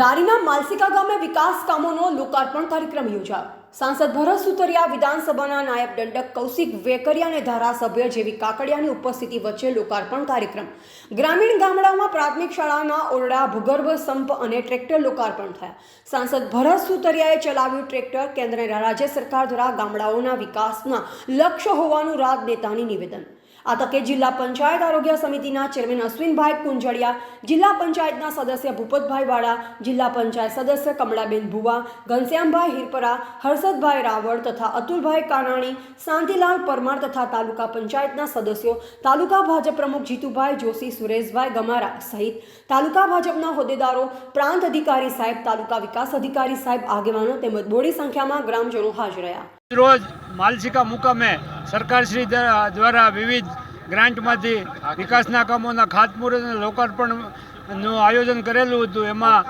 દારીના માલસિકા ગામે વિકાસ કામોનો લોકાર્પણ કાર્યક્રમ યોજાયો. સાંસદ ભરત સુતરિયા, વિધાનસભાના નાયબ દંડક કૌશિક વેકરિયા અને ધારાસભ્ય જેવી કાકડિયાની ઉપસ્થિતિ વચ્ચે લોકાર્પણ કાર્યક્રમ. ગ્રામીણ ગામડાઓમાં પ્રાથમિક શાળાના ઓરડા, ભૂગર્ભ, સંપ અને ટ્રેક્ટર લોકાર્પણ થયા. સાંસદ ભરત સુતરિયાએ ચલાવ્યું ટ્રેક્ટર કેન્દ્ર રાજ્ય સરકાર દ્વારા ગામડાઓના વિકાસના લક્ષ્ય હોવાનું રાજનેતાની નિવેદન. આ તકે જિલ્લા પંચાયત આરોગ્ય સમિતિના ચેરમેન અશ્વિનભાઈ કુંજળિયા જિલ્લા પંચાયતના સદસ્ય ભૂપતભાઈ વાળા, જિલ્લા પંચાયત સદસ્ય કમળાબેન ભુવા, ઘનશ્યામભાઈ હિરપરા, હર્ષદભાઈ રાવળ તથા અતુલભાઈ કાનાણી, શાંતિલાલ પરમાર તથા તાલુકા પંચાયતના સદસ્યો, તાલુકા ભાજપ પ્રમુખ જીતુભાઈ જોશી, સુરેશભાઈ ગમારા સહિત તાલુકા ભાજપના હોદ્દેદારો, પ્રાંત અધિકારી સાહેબ, તાલુકા વિકાસ અધિકારી સાહેબ, આગેવાનો તેમજ બોડી સંખ્યામાં ગ્રામજનો હાજર રહ્યા. રોજ માલસિકા મુકામે સરકારશ્રી દ્વા- દ્વારા વિવિધ ગ્રાન્ટમાંથી વિકાસના કામોના ખાતમુહૂર્ત અને લોકાર્પણનું આયોજન કરેલું હતું. એમાં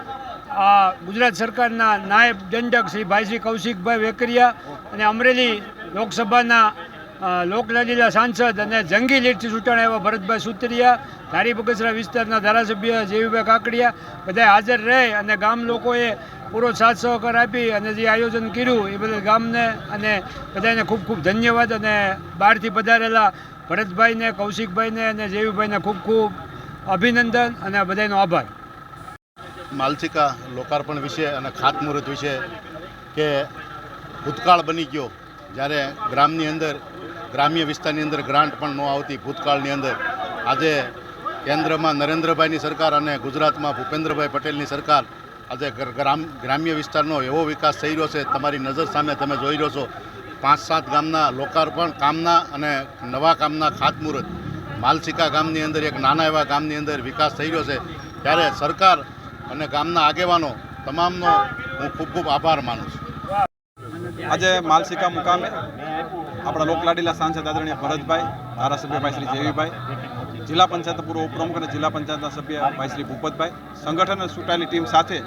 આ ગુજરાત સરકારના નાયબ દંડક શ્રી ભાઈ શ્રી કૌશિકભાઈ વેકરિયા અને અમરેલી લોકસભાના લોકલાલીલા સાંસદ અને જંગી લીડથી ચૂંટાણા એવા ભરતભાઈ સુતરિયા ધારી બગસરા વિસ્તારના ધારાસભ્ય જેવીભાઈ કાકડિયા બધા હાજર રહે અને ગામ લોકોએ પૂરો સાથ સહકાર આપી અને જે આયોજન કર્યું, એ બદલ ગામને અને બધાને ખૂબ ખૂબ ધન્યવાદ અને બહારથી પધારેલા ભરતભાઈને, કૌશિકભાઈને અને જેવીભાઈને ખૂબ ખૂબ અભિનંદન અને બધાનો આભાર. માલસિકા લોકાર્પણ વિશે અને ખાતમુહૂર્ત વિશે કે ભૂતકાળ બની ગયો જ્યારે ગ્રામની અંદર, ગ્રામ્ય વિસ્તારની અંદર ગ્રાન્ટ પણ ન આવતી ભૂતકાળની અંદર આજે કેન્દ્રમાં નરેન્દ્રભાઈની સરકાર અને ગુજરાતમાં ભૂપેન્દ્રભાઈ પટેલની સરકાર. આજે ગ્રામ, ગ્રામ્ય વિસ્તારનો એવો વિકાસ થઈ રહ્યો છે, તમારી નજર સામે તમે જોઈ રહ્યો છો. પાંચ સાત ગામના લોકાર્પણ, કામના અને નવા કામના ખાતમુહૂર્ત. માલસિકા ગામની અંદર એક નાના એવા ગામની અંદર વિકાસ થઈ રહ્યો છે. ત્યારે સરકાર અને ગામના આગેવાનો તમામનો હું ખૂબ ખૂબ આભાર માનું છું. આજે માલસિકા મુકામે આપણા લોકલાડીલા સાંસદ આદરણીય ભરતભાઈ, ધારાસભ્ય ભાઈ શ્રી જેવીભાઈ જિલ્લા પંચાયત પૂર્વ ઉપપ્રમુખ અને જિલ્લા પંચાયતના સભ્ય ભાઈ શ્રી ભૂપતભાઈ. સંગઠન અને ચૂંટાયેલી ટીમ સાથે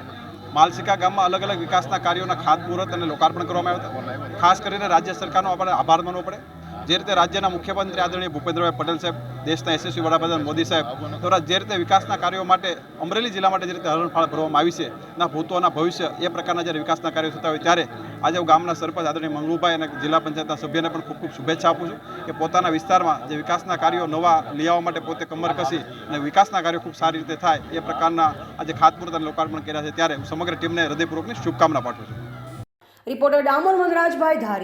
માલસિકા ગામમાં અલગ અલગ વિકાસના કાર્યોના ખાતમુહૂર્ત અને લોકાર્પણ કરવામાં આવ્યા હતા. ખાસ કરીને રાજ્ય સરકારનો આપણે આભાર માનવો પડે. જે રીતે રાજ્યના મુખ્યમંત્રી આદરણીય ભૂપેન્દ્રભાઈ પટેલ સાહેબ, દેશના યશસ્વી વડાપ્રધાન મોદી સાહેબ દ્વારા જે રીતે વિકાસના કાર્યો માટે અમરેલી જિલ્લા માટે જે રીતે હરણફાળ ભરવામાં આવી છે, ના ભૂતોના ભવિષ્ય, એ પ્રકારના જ્યારે વિકાસના કાર્યો થતા હોય ત્યારે આજે હું ગામના સરપંચ આદરણીય મંગલુભાઈ અને જિલ્લા પંચાયતના સભ્યને પણ ખૂબ ખૂબ શુભેચ્છા આપું છું કે પોતાના વિસ્તારમાં જે વિકાસના કાર્યો નવા આવવા માટે પોતે કમર કસી અને વિકાસના કાર્યો ખૂબ સારી રીતે થાય, એ પ્રકારના આજે ખાતમુહૂર્ત અને લોકાર્પણ કર્યા છે ત્યારે હું સમગ્ર ટીમને હૃદયપૂર્વકની શુભકામના પાઠવું છું. રિપોર્ટર ડામોર વનરાજભાઈ ધારી.